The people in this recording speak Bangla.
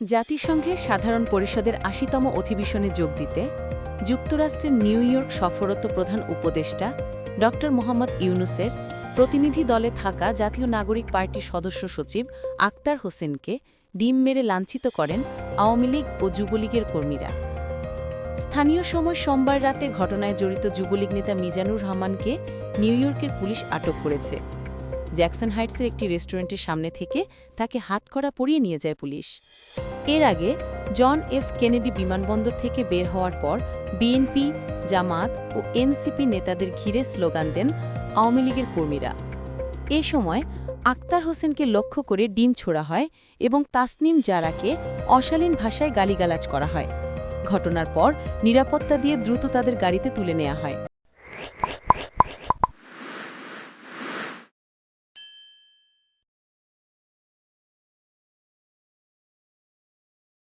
জাতিসংঘের সাধারণ পরিষদের আশিতম অধিবেশনে যোগ দিতে যুক্তরাষ্ট্রের নিউ ইয়র্ক সফররত প্রধান উপদেষ্টা ড. মোহাম্মদ ইউনুসের প্রতিনিধি দলে থাকা জাতীয় নাগরিক পার্টির সদস্য সচিব আক্তার হোসেনকে ডিম মেরে লাঞ্ছিত করেন আওয়ামী লীগ ও যুবলীগের কর্মীরা। স্থানীয় সময় সোমবার রাতে ঘটনায় জড়িত যুবলীগ নেতা মিজানুর রহমানকে নিউ ইয়র্কের পুলিশ আটক করেছে। জ্যাকসন হাইটসের একটি রেস্টুরেন্টের সামনে থেকে তাকে হাতকড়া পরিয়ে নিয়ে যায় পুলিশ। এর আগে জন এফ কেনেডি বিমানবন্দর থেকে বের হওয়ার পর বিএনপি, জামাত ও এনসিপি নেতাদের ঘিরে স্লোগান দেন আওয়ামী লীগের কর্মীরা। এ সময় আক্তার হোসেনকে লক্ষ্য করে ডিম ছোড়া হয় এবং তাসনিম জারাকে অশালীন ভাষায় গালিগালাজ করা হয়। ঘটনার পর নিরাপত্তা দিয়ে দ্রুত তাদের গাড়িতে তুলে নেওয়া হয়।